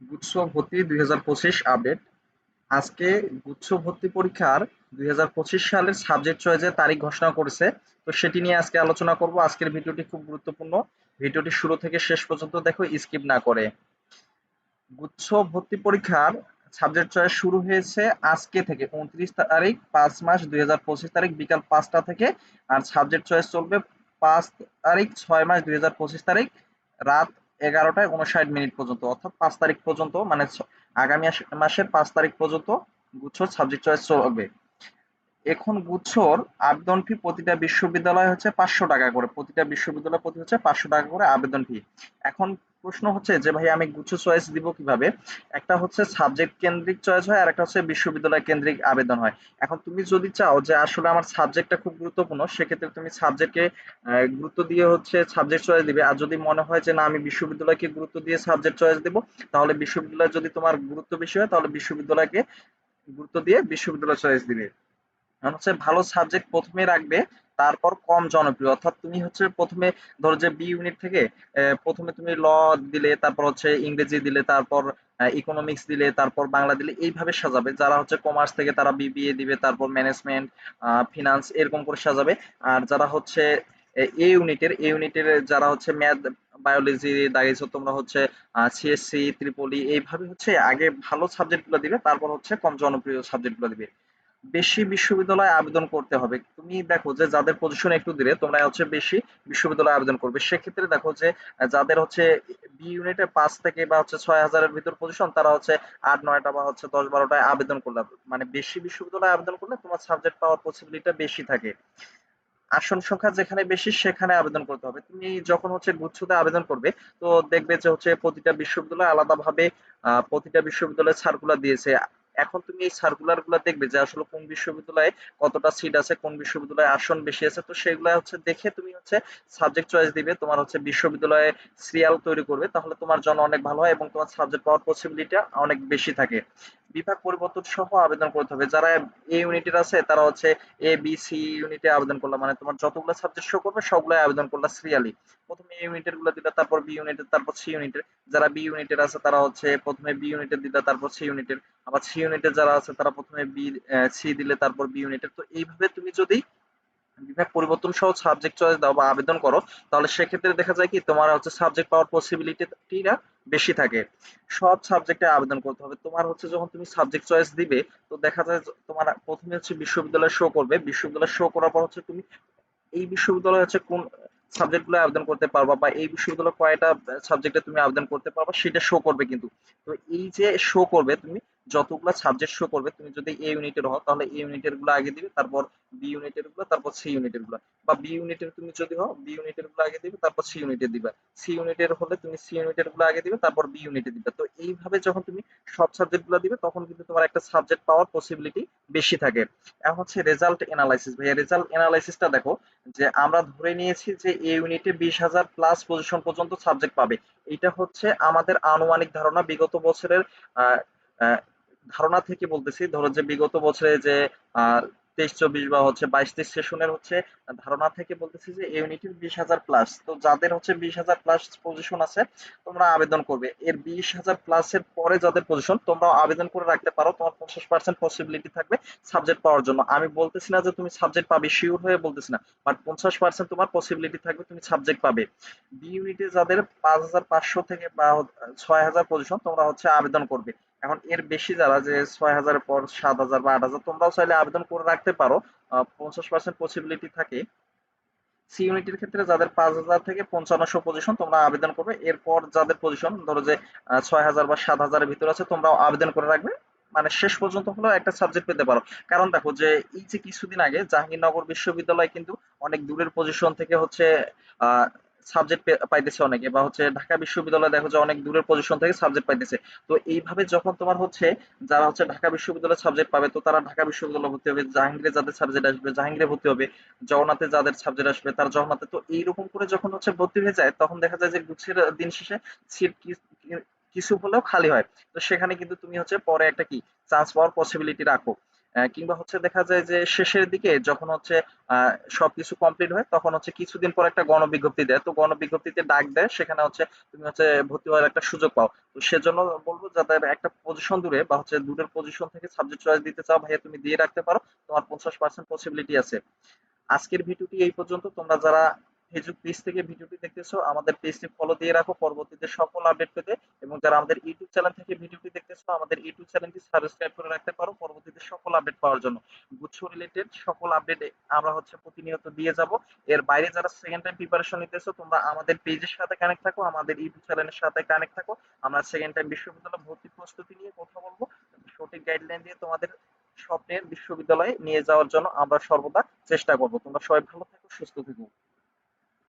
গুচ্ছ ভর্তি দুই হাজার পঁচিশ আপডেট আজকে গুচ্ছ ভর্তি পরীক্ষার দুই হাজার পঁচিশ সালের সাবজেক্ট চয়েসের তারিখ ঘোষণা করেছে। তো সেটি নিয়ে আজকে আলোচনা করব। আজকের ভিডিওটি খুব গুরুত্বপূর্ণ। ভিডিওটি শুরু থেকে শেষ পর্যন্ত দেখো স্কিপ না করে। গুচ্ছ ভর্তি পরীক্ষার সাবজেক্ট চয়েস শুরু হয়েছে আজকে থেকে, উনত্রিশ তারিখ, পাঁচ মাস, দুই হাজার পঁচিশ তারিখ, বিকাল পাঁচটা থেকে। আর সাবজেক্ট চয়েস চলবে পাঁচ তারিখ, ছয় মাস, দুই হাজার পঁচিশ তারিখ, রাত এগারোটায় উনষাট মিনিট পর্যন্ত, অর্থাৎ পাঁচ তারিখ পর্যন্ত মানে আগামী মাসের পাঁচ তারিখ পর্যন্ত গুচ্ছর সাবজেক্ট চয়েস চলবে। এখন গুচ্ছর আবেদন ফি প্রতিটা বিশ্ববিদ্যালয় হচ্ছে পাঁচশো টাকা করে, প্রতিটা বিশ্ববিদ্যালয় প্রতি হচ্ছে পাঁচশো টাকা করে আবেদন ফি এখন প্রশ্ন হচ্ছে যে ভাই আমি গুচ্ছ চয়েস দিব কীভাবে? একটা হচ্ছে সাবজেক্ট কেন্দ্রিক চয়েস হয় আর একটা হচ্ছে বিশ্ববিদ্যালয় কেন্দ্রিক আবেদন হয়। এখন তুমি যদি চাও যে, আসলে আমার সাবজেক্টটা খুব গুরুত্বপূর্ণ, সেক্ষেত্রে তুমি সাবজেক্টকে গুরুত্ব দিয়ে হচ্ছে সাবজেক্ট চয়েস দিবে। আর যদি মনে হয় যে, না, আমি বিশ্ববিদ্যালয়কে গুরুত্ব দিয়ে সাবজেক্ট চয়েস দেব, তাহলে বিশ্ববিদ্যালয় যদি তোমার গুরুত্ব বেশি হয়, তাহলে বিশ্ববিদ্যালয়কে গুরুত্ব দিয়ে বিশ্ববিদ্যালয় চয়েস দিবে। হচ্ছে ভালো সাবজেক্ট প্রথমে রাখবে, তারপর কম জনপ্রিয়। অর্থাৎ তুমি হচ্ছে প্রথমে ধরো যে বি ইউনিট থেকে প্রথমে তুমি ল দিলে, তারপর হচ্ছে ইংরেজি দিলে, তারপর ইকোনমিক্স দিলে, তারপর বাংলা দিলে, এইভাবে সাজাবে। যারা হচ্ছে কমার্স থেকে তারা বিবিএ দিবে, তারপর ম্যানেজমেন্ট ফিনান্স এরকম করে সাজাবে। আর যারা হচ্ছে, এ ইউনিটের এ ইউনিটের যারা হচ্ছে ম্যাথ বায়োলজি দাগিয়েছো তোমরা হচ্ছে সিএসসি ত্রিপলি এইভাবে হচ্ছে আগে ভালো সাবজেক্টগুলো দিবে, তারপর হচ্ছে কম জনপ্রিয় সাবজেক্টগুলো দিবে। বেশি বিশ্ববিদ্যালয়ে আবেদন করতে হবে। তুমি দেখো যে যাদের পজিশন একটু দিলে তোমরা হচ্ছে বেশি বিশ্ববিদ্যালয়ে আবেদন করবে। সেক্ষেত্রে দেখো যে যাদের হচ্ছে বি ইউনিটে পাঁচ থেকে বা হচ্ছে ছয় হাজারের ভিতর পজিশন তারা হচ্ছে আট, নয়টা বা হচ্ছে দশ বারোটায় আবেদন করলে। মানে বেশি বিশ্ববিদ্যালয়ে আবেদন করলে তোমার সাবজেক্ট পাওয়ার পসিবিলিটি বেশি থাকে। আসন সংখ্যা যেখানে বেশি, সেখানে আবেদন করতে হবে। তুমি যখন হচ্ছে গুচ্ছতে আবেদন করবে, তো দেখবে যে হচ্ছে প্রতিটা বিশ্ববিদ্যালয় আলাদাভাবে প্রতিটা বিশ্ববিদ্যালয় সার্কুলার দিয়েছে। এখন তুমি এই সার্কুলারগুলা দেখবে যে আসলে কোন বিশ্ববিদ্যালয়ে কতটা সিট আছে, কোন বিশ্ববিদ্যালয়ে আসন বেশি আছে, তো সেগুলো হচ্ছে দেখে তুমি হচ্ছে সাবজেক্ট চয়েস দিবে, তোমার হচ্ছে বিশ্ববিদ্যালয়ে সিরিয়াল তৈরি করবে, তাহলে তোমার জন্য অনেক ভালো হয় এবং তোমার সাবজেক্ট পাওয়ার পসিবিলিটি অনেক বেশি থাকে। বিভাগ পরিবর্তন সহ আবেদন করতে হবে। যারা এ ইউনিটের আছে, তারা হচ্ছে এ বি সি ইউনিটে আবেদন করল মানে তোমার যতগুলো সাবজেক্ট শো করবে সবগুলো আবেদন করলে সিরিয়ালি প্রথমে এ ইউনিটেরগুলো দিলে, তারপর বি ইউনিটের তারপর সি ইউনিটের যারা বি ইউনিটের আছে, তারা হচ্ছে প্রথমে বি ইউনিটের দিলে, তারপর সি ইউনিটের আবার সি ইউনিটের যারা আছে, তারা প্রথমে বি সি দিলে, তারপর বি ইউনিটের তো এইভাবে তুমি যদি বিভাগ পরিবর্তন সহ সাবজেক্ট চয়েস দাও বা আবেদন করো, তাহলে সেক্ষেত্রে দেখা যায় কি তোমার হচ্ছে সাবজেক্ট পাওয়ার পসিবিলিটিটা বেশি থাকে। সব সাবজেক্টে আবেদন করতে হবে। তোমার হচ্ছে যখন তুমি সাবজেক্ট চয়েস দিবে, তো দেখা যায় তোমার প্রথমে হচ্ছে বিশ্ববিদ্যালয় শো করবে। বিশ্ববিদ্যালয় শো করার পর হচ্ছে তুমি এই বিশ্ববিদ্যালয়ে হচ্ছে কোন সাবজেক্টগুলো আবেদন করতে পারবা বা এই বিশ্ববিদ্যালয়ে কয়টা সাবজেক্টে তুমি আবেদন করতে পারবা, সেটা শো করবে কিন্তু। তো এই যে শো করবে তুমি যতগুলো সাবজেক্ট শো করবে তুমি যদি এ ইউনিটের হও তাহলে এ ইউনিটেরগুলো আগে দিবে তারপর বি ইউনিটেরগুলো তারপর সি ইউনিটেরগুলো বা বি ইউনিটের তুমি যদি হও বি ইউনিটেরগুলো আগে দিবে তারপর সি ইউনিটের দিবে সি ইউনিটের হলে তুমি সি ইউনিটেরগুলো আগে দিবে তারপর বি ইউনিটে দিবে তো এইভাবে যখন তুমি সব সাবজেক্টগুলো দিবে তখন কিন্তু তোমার একটা সাবজেক্ট পাওয়ার পসিবিলিটি বেশি থাকে এখন হচ্ছে রেজাল্ট এনালাইসিস ভাইয়া রেজাল্ট এনালাইসিসটা দেখো যে আমরা ধরে নিয়েছি যে এই ইউনিটে বিশ হাজার প্লাস পজিশন পর্যন্ত সাবজেক্ট পাবে এটা হচ্ছে আমাদের আনুমানিক ধারণা বিগত বছরের ধারণা থেকে বলতেছি, ধরো যে বিগত বছরে যে তেইশ, চব্বিশ বা হচ্ছে বাইশ, তেইশ সেশনের হচ্ছে ধারণা থেকে বলতেছি যে ইউনিটের বিশ হাজার প্লাস তো যাদের হচ্ছে বিশ হাজার প্লাস পজিশন আছে, তোমরা আবেদন করবে। এর বিশ হাজার প্লাস এর পরে যাদের পজিশন তোমরা আবেদন করে রাখতে পারো, তোমার পঞ্চাশ পার্সেন্ট পসিবিলিটি থাকবে সাবজেক্ট পাওয়ার জন্য। আমি বলতেছি না যে তুমি সাবজেক্ট পাবে শিওর হয়ে বলতেছি না বাট পঞ্চাশ পার্সেন্ট তোমার পসিবিলিটি থাকবে, তুমি সাবজেক্ট পাবে। বি ইউনিটে যাদের পাঁচ হাজার পাঁচশো থেকে বা ছয় হাজার পজিশন তোমরা হচ্ছে আবেদন করবে। এখন এর বেশি যারা যে ছয় হাজারের পর সাত হাজার বা আট হাজার, তোমরাও চাইলে আবেদন করে রাখতে পারো। পঞ্চাশ পার্সেন্ট পসিবিলিটি থাকে। সি ইউনিটের ক্ষেত্রে যাদের পাঁচ হাজার থেকে পজিশন তোমরা আবেদন করবে। এরপর যাদের পজিশন ধরো যে ছয় হাজার বা সাত হাজারের ভিতরে আছে, তোমরাও আবেদন করে রাখবে। মানে শেষ পর্যন্ত হলেও একটা সাবজেক্ট পেতে পারো। কারণ দেখো যে, এই যে কিছুদিন আগে জাহাঙ্গীরনগর বিশ্ববিদ্যালয় কিন্তু অনেক দূরের পজিশন থেকে হচ্ছে সাবজেক্ট পাইতেছে অনেকে, বা হচ্ছে ঢাকা বিশ্ববিদ্যালয় দেখো যে অনেক দূরের পজিশন থেকে সাবজেক্ট পাইতেছে। তো এইভাবে যখন তোমার হচ্ছে যারা হচ্ছে ঢাকা বিশ্ববিদ্যালয়ে সাবজেক্ট পাবে, তো তারা ঢাকা বিশ্ববিদ্যালয়ে ভর্তি হবে, জাহাঙ্গীরে যাদের সাবজেক্ট আসবে, জাহাঙ্গীরে ভর্তি হবে, জগন্নাথে যাদের সাবজেক্ট আসবে, তার জগন্নাথে। তো এইরকম করে যখন হচ্ছে ভর্তি হয়ে যায়, তখন দেখা যায় যে গুছের দিন শেষে সিট কিছু হলেও খালি হয়। তো সেখানে কিন্তু তুমি হচ্ছে পরে একটা কি? চান্স পাওয়ার পসিবিলিটি রাখো। কিংবা হচ্ছে দেখা যায় যে শেষের দিকে যখন হচ্ছে সবকিছু কমপ্লিট হয়, তখন হচ্ছে কিছুদিন পর একটা গণবিজ্ঞপ্তি দেয়। তো গণবিজ্ঞপ্তিতে ডাক দেয়, সেখানে হচ্ছে তুমি হচ্ছে ভর্তি হওয়ার একটা সুযোগ পাও। তো সেজন্য বলব যাদের একটা পজিশন দূরে বা হচ্ছে দূরের পজিশন থেকে সাবজেক্ট চয়েস দিতে চাও, ভাইয়া তুমি দিয়ে রাখতে পারো। তোমার পঞ্চাশ পার্সেন্ট পসিবিলিটি আছে। আজকের ভিডিওটি এই পর্যন্ত। তোমরা যারা ফেসবুক পেজ থেকে ভিডিওটি দেখতেছো, আমাদের পেজটি ফলো দিয়ে রাখো, পরবর্তীতে সকল আপডেট পেতে। এবং যারা আমাদের ইউটিউব চ্যানেল থেকে ভিডিওটি দেখতেছো, আমাদের ইউটিউব চ্যানেলটি সাবস্ক্রাইব করে রাখতে পারো, পরবর্তীতে সকল আপডেট পাওয়ার জন্য। গুচ্ছ রিলেটেড সকল আপডেট আমরা হচ্ছে প্রতিনিয়ত দিয়ে যাব। এর বাইরে যারা সেকেন্ড টাইম প্রিপারেশন নিতেছো, তোমরা আমাদের পেজের সাথে কানেক্ট থাকো, আমাদের ইউটিউব চ্যানেলের সাথে কানেক্ট থাকো। আমরা সেকেন্ড টাইম বিশ্ববিদ্যালয় ভর্তি প্রস্তুতি নিয়ে কথা বলব। সঠিক গাইডলাইন দিয়ে তোমাদের স্বপ্নের বিশ্ববিদ্যালয়ে নিয়ে যাওয়ার জন্য আমরা সর্বদা চেষ্টা করব। তোমরা সবাই ভালো থাকো, সুস্থ থেকো।